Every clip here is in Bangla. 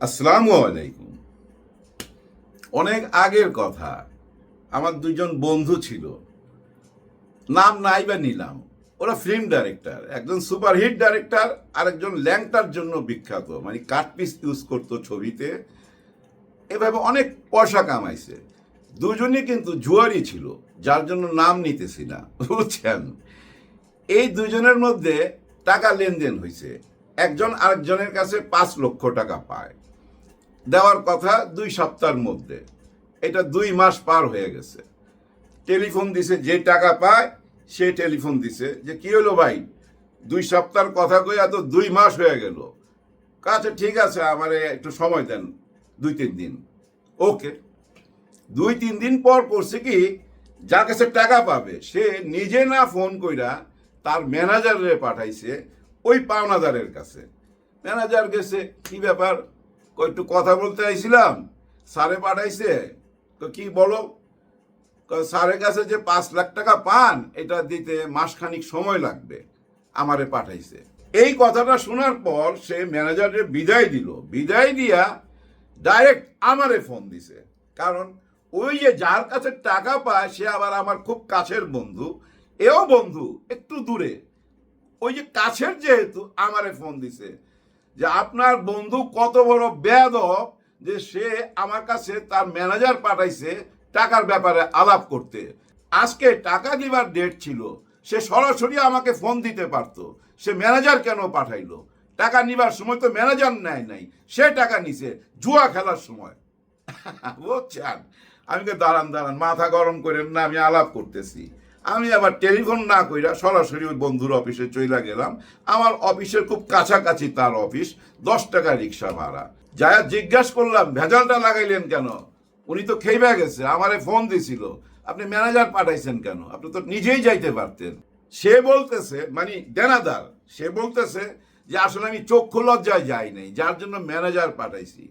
আসসালামু আলাইকুম। অনেক আগের কথা, আমার দুইজন বন্ধু ছিল। নাম নাই বা নিলাম। ওরা ফিল্ম ডাইরেক্টর, একজন সুপারহিট ডাইরেক্টর, আরেকজন ল্যাংটার জন্য বিখ্যাত। মানে কাটপিস ইউজ করতো ছবিতে। এভাবে অনেক পয়সা কামাইছে। দুজনই কিন্তু জুয়ারি ছিল, যার জন্য নাম নিতেছি না, বুঝছেন? এই দুজনের মধ্যে টাকা লেনদেন হয়েছে একজন আরেকজনের কাছে পাঁচ লক্ষ টাকা পায়। দেওয়ার কথা দুই সপ্তাহের মধ্যে। এটা দুই মাস পার হয়ে গেছে। টেলিফোন দিছে, যে টাকা পায়, সে টেলিফোন দিছে যে, কি হলো ভাই? দুই সপ্তাহের কথা কই এত দুই মাস হয়ে গেল। আচ্ছা ঠিক আছে, আমারে একটু সময় দেন, দুই তিন দিন। ওকে। দুই তিন দিন পর করছে কি, যার কাছে টাকা পাবে, সে নিজে না ফোন কইরা তার ম্যানেজারে পাঠাইছে ওই পাওনাদারের কাছে। ম্যানেজার গেছে, কি ব্যাপার? একটু কথা বলতে আইছিলাম, স্যারে পাঠাইছে, তো কি বলো? স্যারের কাছে যে পাঁচ লাখ টাকা পান, এটা দিতে মাসখানিক সময় লাগবে, আমারে পাঠাইছে। এই কথাটা শোনার পর সে ম্যানেজারে বিদায় দিল। বিদায় দিয়া ডাইরেক্ট আমারে ফোন দিছে। কারণ ওই যে যার কাছে টাকা পায়, সে আবার আমার খুব কাছের বন্ধু, এও বন্ধু, একটু দূরে। ওই যে কাছের যেহেতু, আমারে ফোন দিছে। যে আপনার বন্ধু কত বড় বেয়াদব যে সে আমার কাছে তার ম্যানেজার পাঠাইছে টাকার ব্যাপারে আলাপ করতে। আজকে টাকা দিবার ডেট ছিল। সে সরাসরি আমাকে ফোন দিতে পারতো। সে ম্যানেজার কেন পাঠাইলো? টাকা নিবার সময় তো ম্যানেজার নেয় নাই। সে টাকা নিছে জুয়া খেলার সময়। বুঝছেন? আমি দাঁড়ান দাঁড়ান, মাথা গরম করেন না, আমি আলাপ করতেছি। আমি আবার টেলিফোন না কইরা সরাসরি ওই বন্ধুর অফিসে চইলা গেলাম। আমার অফিসের খুব কাছাকাছি তার অফিস, দশ টাকা রিক্সা ভাড়া। যায়া জিজ্ঞাসা করলাম, ভেজালটা লাগাইলেন কেন? উনি তো খেইবা গেছে, আমারে ফোন দিছিল। আপনি ম্যানেজার পাঠাইছেন কেন? আপনি তো নিজেই যাইতে পারতেন। সে বলতেছে মানে দেনাদার, সে বলতেছে যে, আসলে আমি চক্ষু লজ্জায় যাই নাই, যার জন্য ম্যানেজার পাঠাইছি।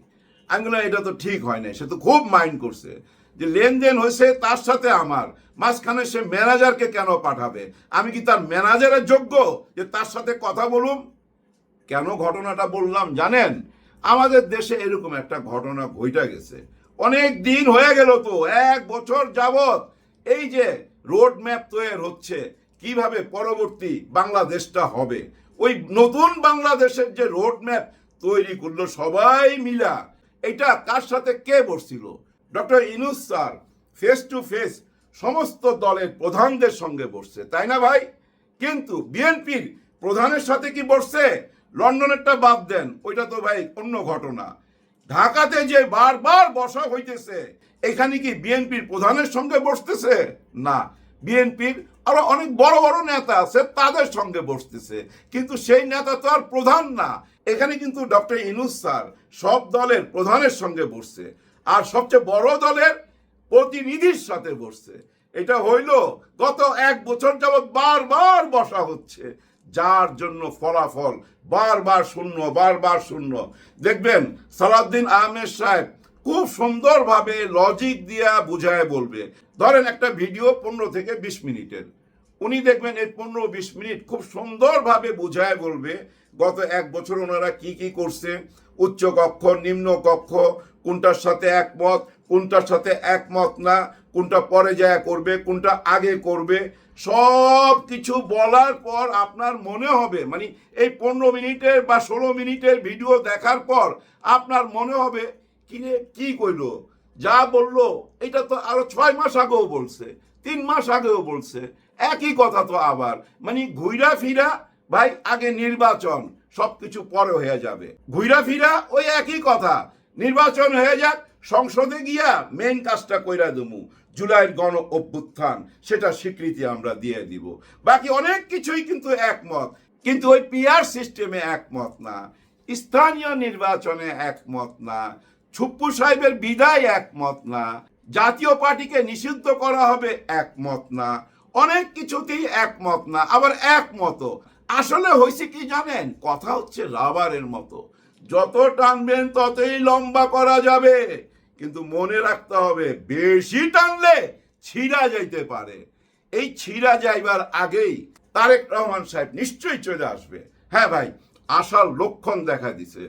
আমি এটা তো ঠিক হয় নাই। সে তো খুব মাইন্ড করছে। যে লেনদেন হয়েছে তার সাথে আমার। মাঝখানে সে ম্যানেজারকে কেন পাঠাবে? আমি কি তার ম্যানেজারের যোগ্য? যে তার সাথে কথা বলুম কেন ঘটনাটা বললাম, জানেন? আমাদের দেশে এরকম একটা ঘটনা ঘইটা গেছে। অনেক দিন হয়ে গেল তো, এক বছর যাবত এই যে রোড ম্যাপ তৈরি হচ্ছে, কীভাবে পরবর্তী বাংলাদেশটা হবে? ওই নতুন বাংলাদেশের যে রোড ম্যাপ তৈরি করল সবাই মিলা, এটা কার সাথে কে বসছিল? Doctor Yunus sir face to face সমস্ত দলের প্রধানদের সঙ্গে বসছে, তাই না ভাই? কিন্তু বিএনপির প্রধানের সাথে কি বসছে? লন্ডনেরটা বাদ দেন, ওইটা তো ভাই অন্য ঘটনা। ঢাকাতে যে বারবার বসা হইতেছে, এখানে কি বিএনপির প্রধানের সঙ্গে বসতেছে? না, বিএনপির আরও অনেক বড় বড় নেতা আছে, তাদের সঙ্গে বসতেছে। কিন্তু সেই নেতা তো আর প্রধান না। এখানে কিন্তু ডক্টর ইনুস স্যার সব দলের প্রধানের সঙ্গে বসছে। আর সবচেয়ে বড় দলের প্রতিনিধির সাথে বসছে। এটা হইল গত এক বছর যাবৎ বারবার বসা হচ্ছে। যার জন্য ফলাফল বারবার শূন্য বারবার শূন্য। দেখবেন, সালাউদ্দিন আহমেদ সাহেব খুব সুন্দরভাবে লজিক দিয়া বুঝায় বলবে। ধরেন একটা ভিডিও পনেরো থেকে বিশ মিনিটের। উনি দেখবেন এই পনেরো বিশ মিনিট খুব সুন্দরভাবে বুঝায় বলবে গত এক বছর ওনারা কি কি করছে। উচ্চ কক্ষ, নিম্ন কক্ষ কোনটার সাথে একমত, কোনটার সাথে একমত না, কোনটা পরে যায় করবে, কোনটা আগে করবে, সব কিছু বলার পর আপনার মনে হবে। মানে এই পনেরো মিনিটের বা ষোলো মিনিটের ভিডিও দেখার পর আপনার মনে হবে, কিরে, কি কইলো? যা বলল, এটা তো আরও ছয় মাস আগেও বলছে, তিন মাস আগেও বলছে, একই কথা তো আবার। মানে ঘুইরা ফিরা, ভাই, আগে নির্বাচন, সবকিছু পরে হয়ে যাবে। ঘুইরা ফিরা, ওই একই কথা। নির্বাচন হয়ে যাক, সংসদে গিয়া মেইন কাজটা কইরা দেবো জুলাইয়ের গণ অভ্যুত্থান, সেটা স্বীকৃতি আমরা দিয়ে দিব। বাকি অনেক কিছুই কিন্তু একমত, কিন্তু ওই পিআর সিস্টেমে একমত না। স্থানীয় নির্বাচনে একমত না। ছুপ্পু সাহেবের বিদায় একমত না। জাতীয় পার্টিকে নিষিদ্ধ করা হবে একমত না। অনেক কিছুতেই একমত না, আবার একমত আসলে হয়েছে কি জানেন? কথা হচ্ছে রাবারের মতো। যত টানবেন ততই লম্বা করা যাবে। কিন্তু মনে রাখতে হবে, বেশি টানলে ছিঁড়া যাইতে পারে। এই ছিঁড়া যাইবার আগেই তারেক রহমান সাহেব নিশ্চয়ই চলে আসবে। হ্যাঁ ভাই আশার লক্ষণ দেখা দিছে।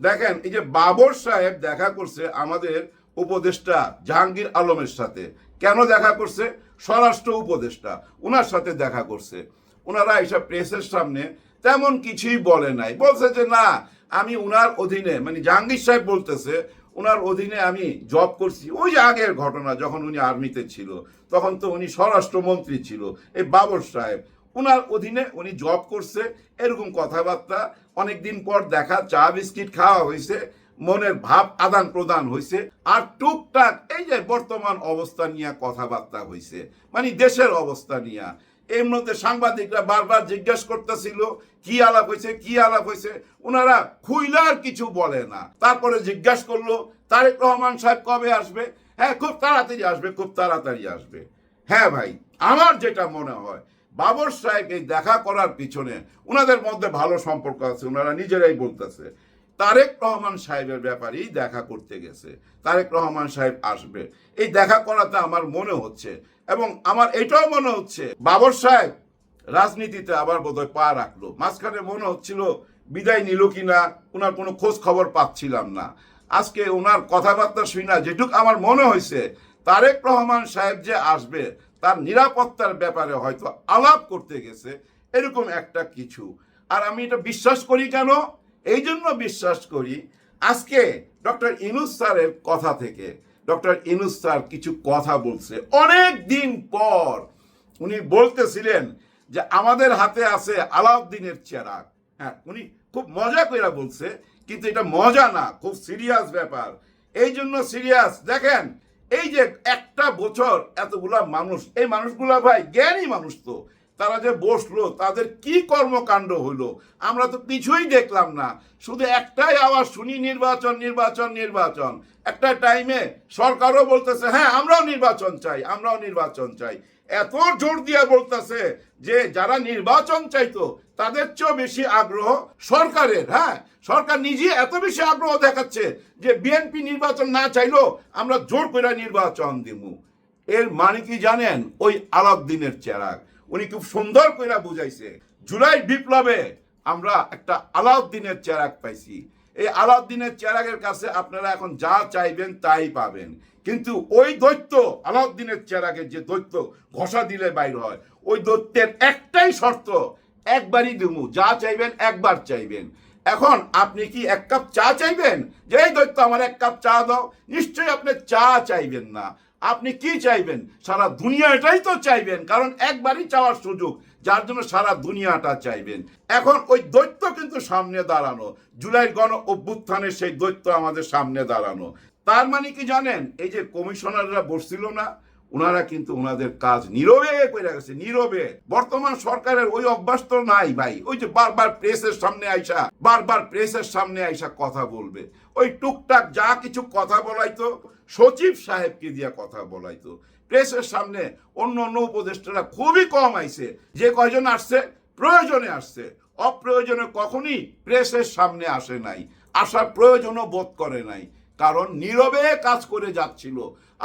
দেখেন, এই যে বাবর সাহেব দেখা করছে আমাদের উপদেষ্টা জাহাঙ্গীর আলমের সাথে। কেন দেখা করছে? স্বরাষ্ট্র উপদেষ্টা ওনার সাথে দেখা করছে। ওনারা এইসব প্রেসের সামনে তেমন কিছুই বলে নাই। বলছে যে, না আমি উনার অধীনে মানে জাহাঙ্গীর সাহেব বলতেছে ওনার অধীনে আমি জব করছি। ওই যে আগের ঘটনা, যখন উনি আর্মিতে ছিল, তখন তো উনি স্বরাষ্ট্রমন্ত্রী ছিল, এই বাবর সাহেব। ওনার অধীনে উনি জব করছে, এরকম কথাবার্তা। অনেকদিন পর দেখা, চা, বিস্কিট খাওয়া হয়েছে, মনের ভাব আদান প্রদান হয়েছে, আর টুকটাক এই যে বর্তমান অবস্থা নিয়ে কথাবার্তা হয়েছে মানে দেশের অবস্থা নিয়ে। এর মধ্যে সাংবাদিকরা বারবার জিজ্ঞেস করতেছিল, কি আলাপ হয়েছে, কি আলাপ হয়েছে? ওনারা খুইলার কিছু বলে না। তারপরে জিজ্ঞাসা করল, তারেক রহমান সাহেব কবে আসবে? হ্যাঁ খুব তাড়াতাড়ি আসবে, খুব তাড়াতাড়ি আসবে। হ্যাঁ ভাই, আমার যেটা মনে হয়, বাবর সাহেব এই দেখা করার পিছনে ওনাদের মধ্যে ভালো সম্পর্ক আছে ওনারা নিজেরাই বলতেছে। তারেক রহমান সাহেবের ব্যাপারেই দেখা করতে গেছে। তারেক রহমান সাহেব আসবে। এই দেখা করাতে আমার মনে হচ্ছে এবং আমার এটাও মনে হচ্ছে। বাবর সাহেব রাজনীতিতে আবার বোধহয় পা রাখল। মাঝখানে মনে হচ্ছিল বিদায় নিল কিনা ওনার কোনো খোঁজ খবর পাচ্ছিলাম না। আজকে ওনার কথাবার্তা শুই না যেটুক আমার মনে হয়েছে তারেক রহমান সাহেব যে আসবে, তার নিরাপত্তার ব্যাপারে হয়তো আলাপ করতে গেছে, এরকম একটা কিছু। আর আমি এটা বিশ্বাস করি কেন? এই জন্য বিশ্বাস করি, আজকে ডক্টর ইনুস স্যারের কথা থেকে ডক্টর ইনুস স্যার কিছু কথা বলছে। অনেক দিন পর উনি বলতেছিলেন যে আমাদের হাতে আছে আলাউদ্দিনের চেরাগ। হ্যাঁ উনি খুব মজা করে বলছে, কিন্তু এটা মজা না, খুব সিরিয়াস ব্যাপার। এই জন্য সিরিয়াস। দেখেন, এই যে একটা বছর এতগুলা মানুষ, এই মানুষগুলা ভাই জ্ঞানী মানুষ তো। তারা যে বসল, তাদের কি কর্মকাণ্ড হলো? আমরা তো কিছুই দেখলাম না। শুধু একটাই আওয়াজ শুনি, নির্বাচন নির্বাচন নির্বাচন। একটা টাইমে সরকারও বলতেছে হ্যাঁ আমরাও নির্বাচন চাই, আমরাও নির্বাচন চাই। এত জোর দিয়ে বলতেছে যে, যারা নির্বাচন চাইতো, তাদের চেয়েও বেশি আগ্রহ সরকারের হ্যাঁ? সরকার নিজে এত বেশি আগ্রহ দেখাচ্ছে যে বিএনপি নির্বাচন না চাইলেও আমরা জোর করে নির্বাচন দিব এর মানে কি জানেন? ওই আলাউদ্দিনের চেরাগ। উনি খুব সুন্দর করে বুঝাইছে। জুলাই বিপ্লবে আমরা একটা আলাউদ্দিনের চেরাগ পাইছি। এই আলাউদ্দিনের চেরাগের কাছে আপনারা এখন যা চাইবেন তাই পাবেন। কিন্তু ওই দৈত্য, আলাউদ্দিনের চেরাগের যে দৈত্য ঘষা দিলে বাইর হয়, ওই দৈত্যের একটাই শর্ত, একবারই দিমু যা চাইবেন একবার চাইবেন। এখন আপনি কি এক কাপ চা চাইবেন? যে দৈত্য আমার এক কাপ চা দাও, নিশ্চয়ই আপনি চা চাইবেন না। আপনি কি চাইবেন? সারা দুনিয়াটাই তো চাইবেন, কারণ একবারই চাওয়ার সুযোগ, যার জন্য সারা দুনিয়াটা চাইবেন। এখন ওই দৈত্য কিন্তু সামনে দাঁড়ানো জুলাই গণ অভ্যুত্থানের সেই দৈত্য আমাদের সামনে দাঁড়ানো। তার মানে কি জানেন, এই যে কমিশনাররা বসছিল না ওনারা কিন্তু ওনাদের কাজ নীরবে করে গেছে, নীরবে। বর্তমান সরকারের ওই অভ্যাস তো নাই ভাই। ওই যে বারবার প্রেসের সামনে আইসা, বারবার প্রেসের সামনে আইসা কথা বলবে। ওই টুকটাক যা কিছু কথা বলাইতো, সচিব সাহেবকে দিয়ে কথা বলাইতো। প্রেসের সামনে অন্য অন্য উপদেষ্টারা খুবই কম আইছে। যে কয়জন আসছে, প্রয়োজনে আসছে। অপ্রয়োজনে কখনই প্রেসের সামনে আসে নাই। আসার প্রয়োজনও বোধ করে নাই। কারণ নীরবে কাজ করে যাচ্ছিল।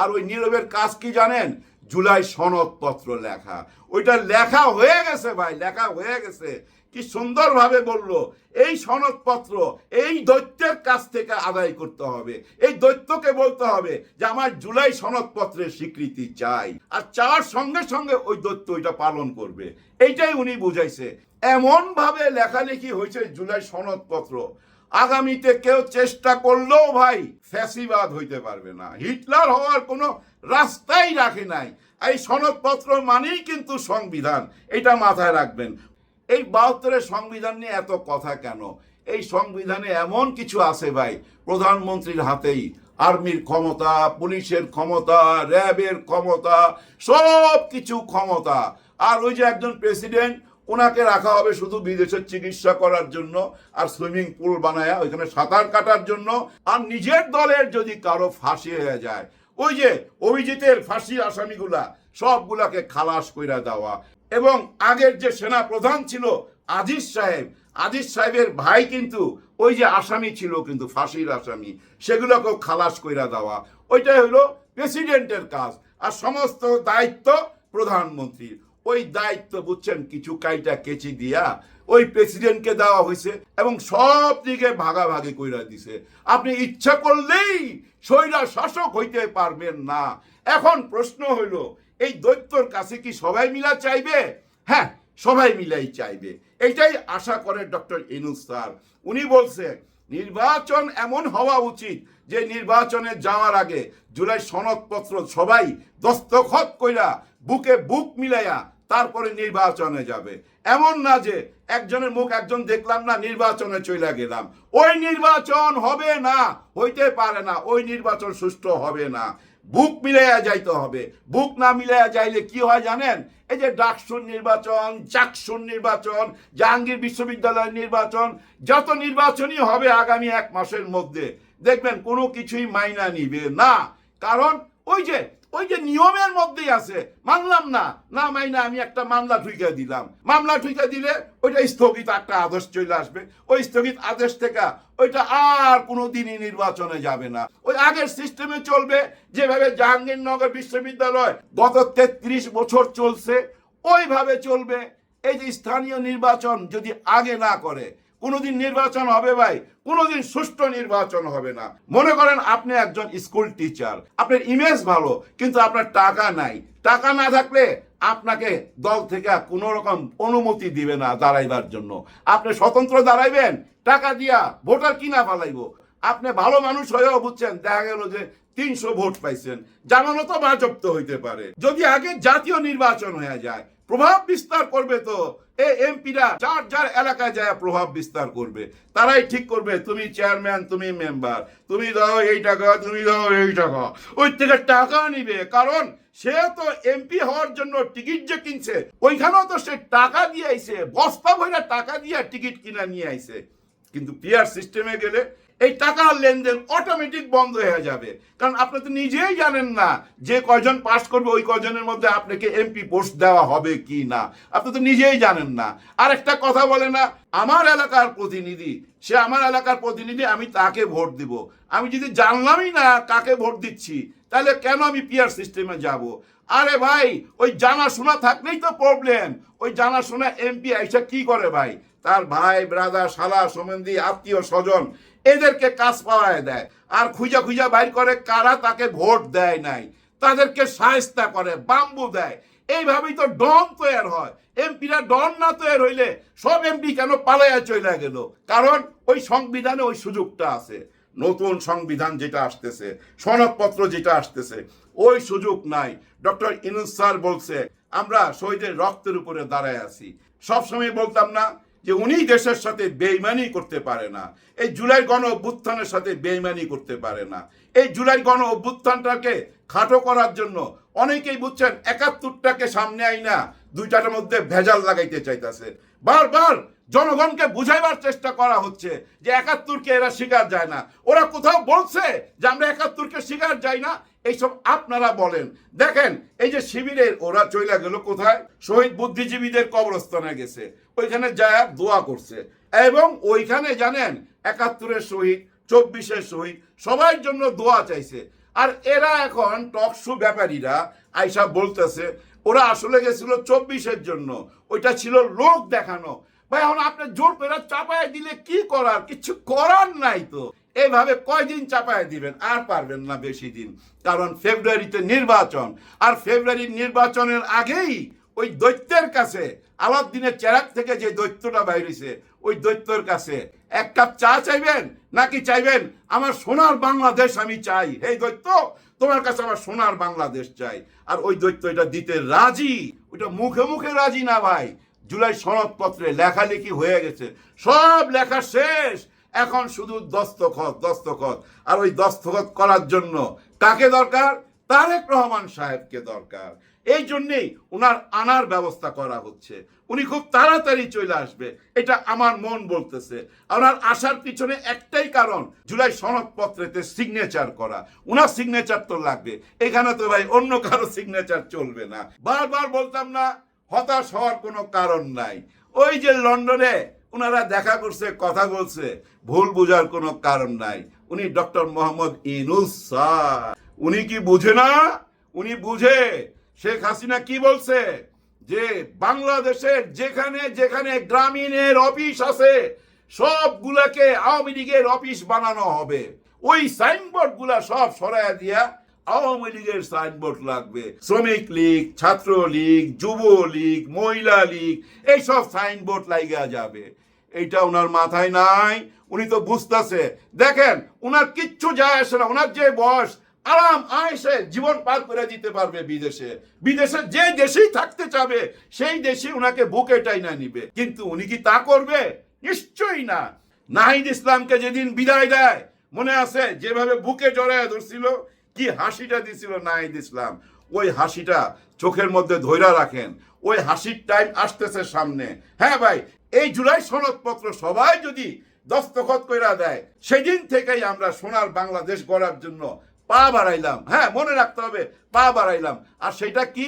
আর ওই নীরবের কাজ কি জানেন? জুলাই সনদপত্র লেখা। ওইটা লেখা হয়ে গেছে ভাই, লেখা হয়ে গেছে। কি সুন্দরভাবে বলল, এই সনদপত্র, এই দৈত্যের কাছ থেকে আদায় করতে হবে। এই দৈত্যকে বলতে হবে যে, আমার জুলাই সনদপত্রের স্বীকৃতি চাই। আর চাওয়ার সঙ্গে সঙ্গে ওই দৈত্য ওইটা পালন করবে। এইটাই উনি বুঝাইছে। এমন ভাবে লেখালেখি হয়েছে জুলাই সনদপত্র। আগামীতে কেউ চেষ্টা করলেও ভাই ফ্যাসিবাদ হইতে পারবে না। হিটলার হওয়ার কোনো রাস্তাই রাখে নাই। এই সনদপত্র মানেই কিন্তু সংবিধান, এটা মাথায় রাখবেন। এই বাহাত্তরের সংবিধান নিয়ে এত কথা কেন? এই সংবিধানে এমন কিছু আছে ভাই, প্রধানমন্ত্রীর হাতেই। আর্মির ক্ষমতা, পুলিশের ক্ষমতা, র্যাবের ক্ষমতা সব কিছু ক্ষমতা। আর ওই যে একজন প্রেসিডেন্ট ওনাকে রাখা হবে শুধু বিদেশের চিকিৎসা করার জন্য আর সুইমিং পুল বানায় ওইখানে সাঁতার কাটার জন্য। আর নিজের দলের যদি কারও ফাঁসি হয়ে যায়, ওই যে অভিজিতের ফাঁসি আসামিগুলা, সবগুলাকে খালাস কইরা দেওয়া। এবং আগের যে সেনা প্রধান ছিল আজিজ সাহেব, আজিজ সাহেবের ভাই কিন্তু ওই যে আসামি ছিল কিন্তু ফাঁসির আসামি, সেগুলোকেও খালাস কইরা দেওয়া। ওইটাই হলো প্রেসিডেন্টের কাজ। আর সমস্ত দায়িত্ব প্রধানমন্ত্রীর। ওই দায়িত্ব বুঝছেন কিছু কাইটা কেচি দিয়া ওই প্রেসিডেন্টকে দেওয়া হয়েছে এবং সব দিকে ভাগাভাগি কইরা দিছে। আপনি ইচ্ছা করলেই স্বৈরা শাসক হইতে পারবেন না। এখন প্রশ্ন হইল, এই দৈত্যর কাছে কি সবাই মিলা চাইবে? হ্যাঁ সবাই মিলাই চাইবে। এটাই আশা করে ডক্টর ইনুস স্যার। উনি বলছে, নির্বাচন এমন হওয়া উচিত যে নির্বাচনে যাওয়ার আগে জুলাই সনদপত্র সবাই দস্তখত কইরা বুকে বুক মিলাইয়া তারপরে নির্বাচনে যাবে। এমন না যে একজনের মুখ একজন দেখলাম না, নির্বাচনে চলে গেলাম। ওই নির্বাচন হবে না, হইতে পারে না, ওই নির্বাচন সুষ্ঠু হবে না। বুক মিলাইয়া যাইতে হবে। বুক না মিলাইয়া যাইলে কি হয় জানেন? এই যে ডাকসুর নির্বাচন, চাকসুর নির্বাচন, জাহাঙ্গীর বিশ্ববিদ্যালয়ের নির্বাচন, যত নির্বাচনই হবে আগামী এক মাসের মধ্যে, দেখবেন কোনো কিছুই মাইনা নিবে না। কারণ ওই যে ওই যে নিয়মের মধ্যেই আছে। মানলাম না। না মাইনা আমি একটা মামলা ঠুইকা দিলাম। মামলা ঠুইকা দিলে ওইটা স্থগিত একটা আদেশ চলে আসবে। ওই স্থগিত আদেশ থেকে ওইটা আর কোনো দিনই নির্বাচনে যাবে না। ওই আগের সিস্টেমে চলবে। যেভাবে জাহাঙ্গীরনগর বিশ্ববিদ্যালয় গত তেত্রিশ বছর চলছে, ওইভাবে চলবে। এই যে স্থানীয় নির্বাচন যদি আগে না করে কোনোদিন নির্বাচন হবে ভাই, কোনোদিন সুষ্ঠু নির্বাচন হবে না। মনে করেন আপনি একজন স্কুল টিচার, আপনার ইমেজ ভালো, কিন্তু আপনার টাকা নাই। টাকা না থাকলে আপনাকে দল থেকে কোনো রকম অনুমতি দিবে না দাঁড়াইবার জন্য। আপনি স্বতন্ত্র দাঁড়াইবেন, টাকা দিয়া ভোটার কিনা ফালাইবো। আপনি ভালো মানুষ হয়েও বুঝছেন, দেখা গেল যে তিনশো ভোট পাইছেন। জানানো তো বাজপ্ত হইতে পারে। যদি আগে জাতীয় নির্বাচন হয়ে যায় প্রভাব বিস্তার করবে তো। এ এমপিরা যার যার এলাকায় যায় প্রভাব বিস্তার করবে। তারাই ঠিক করবে, তুমি চেয়ারম্যান তুমি মেম্বার তুমি দাও এই টাকা, তুমি দাও এই টাকা। ওই থেকে টাকা নিবে, কারণ সে তো এমপি হওয়ার জন্য টিকিট যে কিনছে, ওইখানেও তো সে টাকা দিয়ে আইছে, বস্তা ভরে টাকা দিয়ে টিকিট কিনা নিয়ে আইছে। কিন্তু পিয়ার সিস্টেমে গেলে এই টাকার লেনদেন অটোমেটিক বন্ধ হয়ে যাবে। কারণ আপনি তো নিজেই জানেন না যে কয়জন পাস করবে, ওই কয়জনের মধ্যে আপনাকে এমপি পোস্ট দেওয়া হবে কি না। আপনি তো নিজেই জানেন না। আর একটা কথা বলে না, আমার এলাকার প্রতিনিধি, সে আমার এলাকার প্রতিনিধি, আমি তাকে ভোট দিব। আমি যদি জানলামই না কাকে ভোট দিচ্ছি, তাহলে কেন আমি পিয়ার সিস্টেমে যাব? আরে ভাই, ওই জানাশোনা থাকলেই তো প্রবলেম ওই জানাশোনা এমপি আইসা কি করে ভাই? তার ভাই ব্রাদার শালা, সম্বন্ধী, আত্মীয়, স্বজন, এদেরকে কাজ পাওয়ায় দেয়। আর খুঁজা খুঁজা বাইর করে কারা তাকে ভোট দেয় নাই। তাদেরকে সায়স্তা করে, বাম্বু দেয়। এইভাবেই তো ডন তৈরি হয়। এমপিরা ডন না তৈরি হইলে সব এমপি কেন পালাইয়া চলে গেল? কারণ ওই সংবিধানে ওই সুযোগটা আছে। নতুন সংবিধান যেটা আসতেছে, সনদপত্র যেটা আসতেছে ওই সুযোগ নাই। ডক্টর ইনুস স্যার বলছে, আমরা শহীদের রক্তের উপরে দাঁড়ায় আছি। সবসময় বলতাম না যে উনি দেশের সাথে বেইমানি করতে পারে না। এই জুলাই গণ অভ্যুত্থানের সাথে বেইমানি করতে পারে না। এই জুলাই গণ অভ্যুত্থানটাকে খাটো করার জন্য অনেকেই বুঝছেন একাত্তরটাকে সামনে আই না দুইটার মধ্যে ভেজাল লাগাইতে চাইতেছে। বারবার জনগণকে বুঝাইবার চেষ্টা করা হচ্ছে যে একাত্তরকে এরা স্বীকার যায় না। ওরা কোথাও বলছে যে আমরা একাত্তরকে স্বীকার যাই না এইসব আপনারা বলেন। দেখেন, এই যে শিবিরের, ওরা চইলা গেল কোথায়? শহীদ বুদ্ধিজীবীদের কবরস্থানে গেছে। ওইখানে যায়, দোয়া করছে। এবং ওইখানে জানেন, একাত্তরের শহীদ, চব্বিশের শহীদ সবার জন্য দোয়া চাইছে। আর এরা এখন টকশো ব্যাপারীরা আইসা বলতেছে, ওরা আসলে গেছিল চব্বিশের জন্য। ওইটা ছিল লোক দেখানো। ভাই, এখন আপনি জোর পেরা চাপায় দিলে কি করার? কিছু করার নাই তো। এইভাবে কয়দিন চাপায় দিবেন? আর পারবেন না বেশি দিন। কারণ ফেব্রুয়ারিতে নির্বাচন। আর ফেব্রুয়ারির নির্বাচনের আগেই ওই দৈত্যের কাছে আলাদিনের চেরাক থেকে যে দৈত্যটা বাইরেছে, ওই দৈত্যর কাছে এক কাপ চা চাইবেন? নাকি চাইবেন, আমার সোনার বাংলাদেশ আমি চাই এই দৈত্য, তোমার কাছে আমার সোনার বাংলাদেশ চাই। আর ওই দৈত্য এটা দিতে রাজি? ওইটা মুখে মুখে রাজি না ভাই? জুলাই সনদপত্রে লেখালেখি হয়ে গেছে। সব লেখা শেষ। এখন শুধু দস্তখত দস্তখত। আর ওই দস্তখত করার জন্য কাকে দরকার? তারেক রহমান সাহেবকে দরকার। এই জন্যেই ওনার আনার ব্যবস্থা করা হচ্ছে। উনি খুব তাড়াতাড়ি চলে আসবে, এটা আমার মন বলতেছে। ওনার আসার পিছনে একটাই কারণ, জুলাই সনদপত্রেতে সিগনেচার করা। ওনার সিগনেচার তো লাগবে। এখানে তো ভাই অন্য কারও সিগনেচার চলবে না। বারবার বলতাম না, হতাশ হওয়ার কোনো কারণ নাই। ওই যে লন্ডনে ওনারা দেখা করছে, কথা বলছে। ভুল বোঝার কোনো কারণ নাই। উনি ডক্টর মোহাম্মদ ইনুস উনি কি বুঝে না? উনি বুঝে। শেখ হাসিনা কি বলছে? যে বাংলাদেশের যেখানে যেখানে গ্রামীণের অফিস আছে, সবগুলাকে আওয়ামী লীগের অফিস বানানো হবে। ওই সাইনবোর্ডগুলা সব সরাইয়া দিয়া আওয়ামী লীগের সাইনবোর্ড লাগবে। শ্রমিক লীগ ছাত্র লীগ যুব লীগ মহিলা লীগ, এইসব সাইনবোর্ড লাগিয়া যাবে। এইটা ওনার মাথায় নাই, উনি তো বুঝতেছে। দেখেন, উনার কিচ্ছু যায় আসে না ওনার যে বয়স, আরাম আয়সে জীবন পার করে দিতে পারবে বিদেশে। বিদেশে যে দেশেই থাকতে চাবে, সেই দেশে উনাকে বুকে টাইনা নিবে। কিন্তু উনি কি তা করবে? নিশ্চয়ই না। নাহিদ ইসলামকে যেদিন বিদায় দেয়, মনে আছে, যেভাবে বুকে জড়ায় ধরছিল, কি হাসিটা দিছিল নাহিদ ইসলাম। ওই হাসিটা চোখের মধ্যে ধৈরা রাখেন। ওই হাসির টাইম আসতেছে সামনে। হ্যাঁ ভাই, এই জুলাই সনদপত্র সবাই যদি দস্তখত কইরা দেয়, সেদিন থেকেই আমরা সোনার বাংলাদেশ গড়ার জন্য পা বাড়াইলাম। হ্যাঁ মনে রাখতে হবে, পা বাড়াইলাম। আর সেটা কি?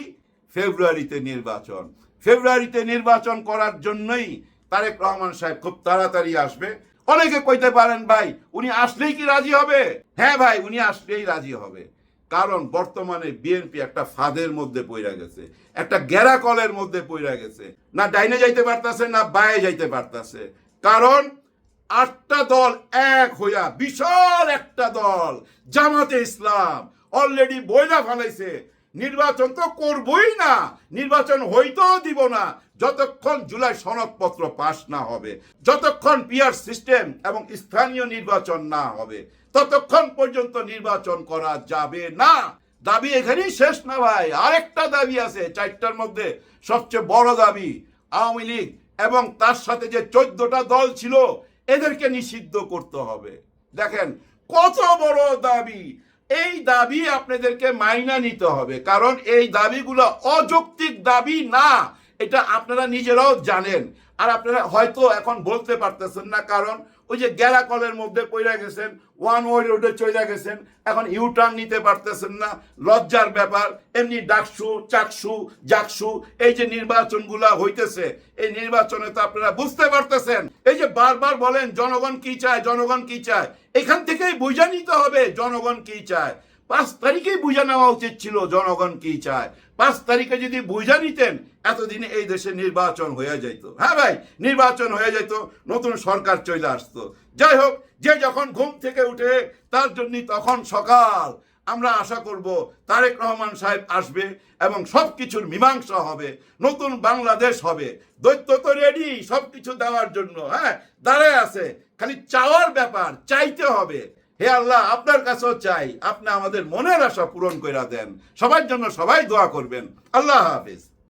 ফেব্রুয়ারিতে নির্বাচন। ফেব্রুয়ারিতে নির্বাচন করার জন্যই তারেক রহমান সাহেব খুব তাড়াতাড়ি আসবে। অনেকে কইতে পারেন, ভাই, উনি আসলেই কি রাজি হবে? হ্যাঁ ভাই, উনি আসলেই রাজি হবে। কারণ বর্তমানে বিএনপি একটা ফাঁদের মধ্যে পড়ে গেছে। একটা গ্যারাকলের মধ্যে পইরা গেছে। না ডাইনে যাইতে পারতাছে, না বায়ে যাইতে পারতাছে। কারণ আটটা দল এক হইয়া বিশাল একটা দল, জামাতে ইসলাম অলরেডি বইলা ফেলাইছে। নির্বাচন তো করবই না, নির্বাচন হইতেও দিব না। যতক্ষণ জুলাই সনদপত্র পাশ না হবে, যতক্ষণ পিয়ার সিস্টেম এবং স্থানীয় নির্বাচন না হবে, ততক্ষণ পর্যন্ত নির্বাচন করা যাবে না। দাবি এখানেই শেষ না ভাই। আরেকটা দাবি আছে চারটার মধ্যে সবচেয়ে বড় দাবি। আওয়ামী লীগ এবং তার সাথে যে চোদ্দটা দল ছিল, এদেরকে নিষিদ্ধ করতে হবে। দেখেন, কত বড় দাবি। এই দাবি আপনাদেরকে মাইনা নিতে হবে, কারণ এই দাবিগুলো অযৌক্তিক দাবি না। এটা আপনারা নিজেরাও জানেন। আর আপনারা হয়তো এখন বলতে পারতেছেন না, কারণ ওই যে গ্যারাকলের মধ্যে পড়ে গেছেন, ওয়ান ওয়ে রোডে চলে গেছেন, এখন ইউটার্ন নিতে পারতেছেন না, লজ্জার ব্যাপার, এমনি ডাকসু, চাকসু, জাকসু, এই যে নির্বাচনগুলা হইতেছে, এই নির্বাচনে তো আপনারা বুঝতে পারতেছেন। এই যে বারবার বলেন, জনগণ কি চায়, জনগণ কি চায়, এখান থেকেই বুঝে নিতে হবে, জনগণ কি চায়। পাঁচ তারিখেই বুঝে নেওয়া উচিত ছিল জনগণ কি চায়। পাঁচ তারিখে যদি বুঝে নিতেন, এতদিনে এই দেশে নির্বাচন হয়ে যেত হ্যাঁ ভাই, নির্বাচন হয়ে যেত নতুন সরকার চলে আসতো। যাই হোক, যে যখন ঘুম থেকে উঠে, তার জন্য তখন সকাল। আমরা আশা করব তারেক রহমান সাহেব আসবে এবং সব কিছুর মীমাংসা হবে, নতুন বাংলাদেশ হবে। দৈত্য তো রেডি সব কিছু দেওয়ার জন্য হ্যাঁ দাঁড়ায় আছে। খালি চাওয়ার ব্যাপার, চাইতে হবে। হে আল্লাহ, আপনার কাছেও চাই। আপনি আমাদের মনের আশা পূরণ করে দেন। সবার জন্য সবাই দোয়া করবেন। আল্লাহ হাফিজ।